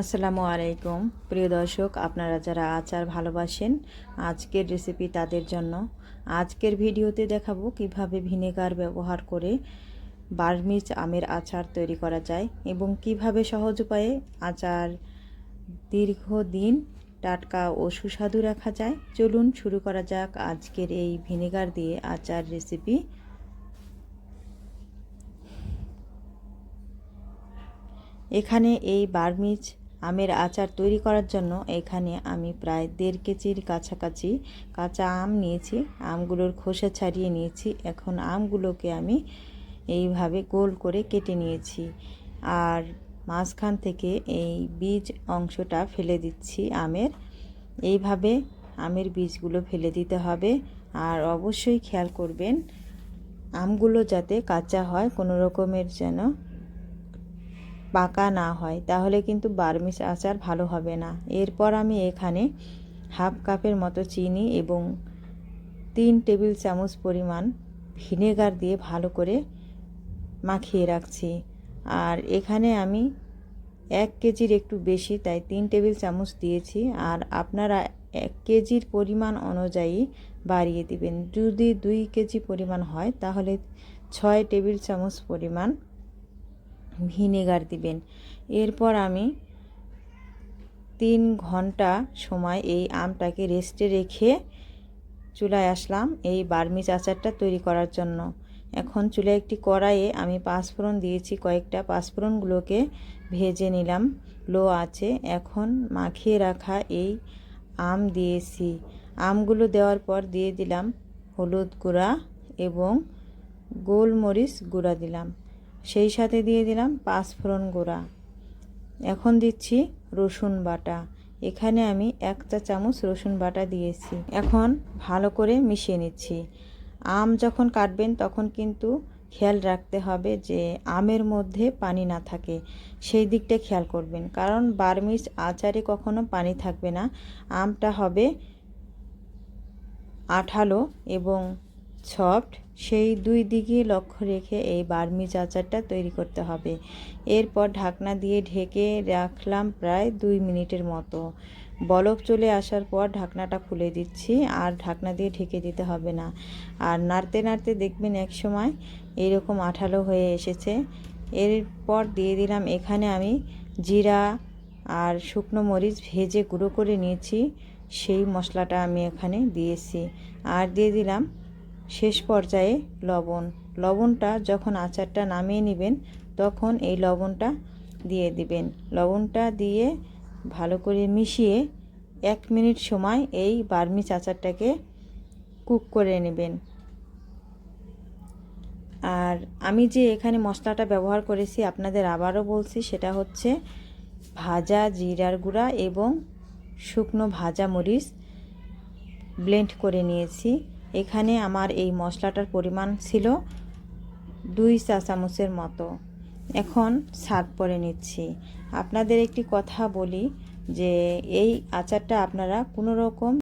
আসসালামু আলাইকুম। প্রিয় দর্শক, আপনারা যারা আচার ভালোবাসেন, আজকের রেসিপি তাদের জন্য। আজকের ভিডিওতে দেখাবো কীভাবে ভিনেগার ব্যবহার করে বার্মিজ আমের আচার তৈরি করা যায় এবং কীভাবে সহজ উপায়ে আচার দীর্ঘদিন টাটকা ও সুস্বাদু রাখা যায়। চলুন শুরু করা যাক আজকের এই ভিনেগার দিয়ে আচার রেসিপি এখানে এই বার্মিজ আমের আচার তৈরি করার জন্য এখানে আমি প্রায় দেড় কেজির কাছাকাছি কাঁচা আম নিয়েছি। আমগুলোর খোসা ছাড়িয়ে নিয়েছি। এখন আমগুলোকে আমি এইভাবে গোল করে কেটে নিয়েছি। আর মাঝখান থেকে এই বীজ অংশটা ফেলে দিচ্ছি আমের। এইভাবে আমের বীজগুলো ফেলে দিতে হবে। আর অবশ্যই খেয়াল করবেন, আমগুলো যাতে কাঁচা হয়, কোনো রকমের যেন পাকা না হয়, তাহলে কিন্তু বার্মিস আচার ভালো হবে না। এরপর আমি এখানে হাফ কাপের মতো চিনি এবং তিন টেবিল চামচ পরিমাণ ভিনেগার দিয়ে ভালো করে মাখিয়ে রাখছি। আর এখানে আমি এক কেজির একটু বেশি, তাই তিন টেবিল চামচ দিয়েছি। আর আপনারা এক কেজির পরিমাণ অনুযায়ী বাড়িয়ে দিবেন। যদি দুই কেজি পরিমাণ হয়, তাহলে ছয় টেবিল চামচ পরিমাণ ভিনেগার দিবেন। এরপর আমি তিন ঘণ্টা সময় এই আমটাকে রেস্টে রেখে চুলায় আসলাম এই বার্মিজ আচারটা তৈরি করার জন্য। এখন চুলে একটি কড়াইয়ে আমি পাঁচফোড়ন দিয়েছি, কয়েকটা পাঁচফোড়নগুলোকে ভেজে নিলাম, লো আছে। এখন মাখিয়ে রাখা এই আম দিয়েছি। আমগুলো দেওয়ার পর দিয়ে দিলাম হলুদ গুঁড়া এবং গোলমরিচ গুঁড়া দিলাম। সেই সাথে দিয়ে দিলাম পাঁচফোড়ন গুঁড়া। এখন দিচ্ছি রসুন বাটা। এখানে আমি এক চা চামচ রসুন বাটা দিয়েছি। এখন ভালো করে মিশিয়ে নিচ্ছি। আম যখন কাটবেন তখন কিন্তু খেয়াল রাখতে হবে যে আমের মধ্যে পানি না থাকে। সেই দিকটা খেয়াল করবেন। কারণ বার্মিজ আচারে কখনো পানি থাকবে না। আমটা হবে আঠালো এবং সফট সেই দুই দিকে লক্ষ্য রেখে এই বার্মিজ আচারটা তৈরি করতে হবে। এরপর ঢাকনা দিয়ে ঢেকে রাখলাম প্রায় দুই মিনিটের মতো। বলক চলে আসার পর ঢাকনাটা খুলে দিচ্ছি, আর ঢাকনা দিয়ে ঢেকে দিতে হবে না। আর নাড়তে নাড়তে দেখবেন এক সময় এরকম আঠালো হয়ে এসেছে। এরপর দিয়ে দিলাম এখানে আমি জিরা আর শুকনো মরিচ ভেজে গুঁড়ো করে নিয়েছি। সেই মশলাটা আমি এখানে দিয়েছি। আর দিয়ে দিলাম শেষ পর্যায়ে লবণ। লবণটা যখন আচারটা নামিয়ে নেবেন, তখন এই লবণটা দিয়ে দিবেন। লবণটা দিয়ে ভালো করে মিশিয়ে এক মিনিট সময় এই বার্মিচ আচারটাকে কুক করে নেবেন। আর আমি যে এখানে মশলাটা ব্যবহার করেছি, আপনাদের আবারও বলছি, সেটা হচ্ছে ভাজা জিরার গুঁড়া এবং শুকনো ভাজা মরিচ ব্লেন্ড করে নিয়েছি। এখানে আমার এই মশলাটার পরিমাণ ছিল দুই চা চামচের মতো। এখন সার্ভ করে নিচ্ছি। আপনাদের একটি কথা বলি যে, এই আচারটা আপনারা কোনো রকম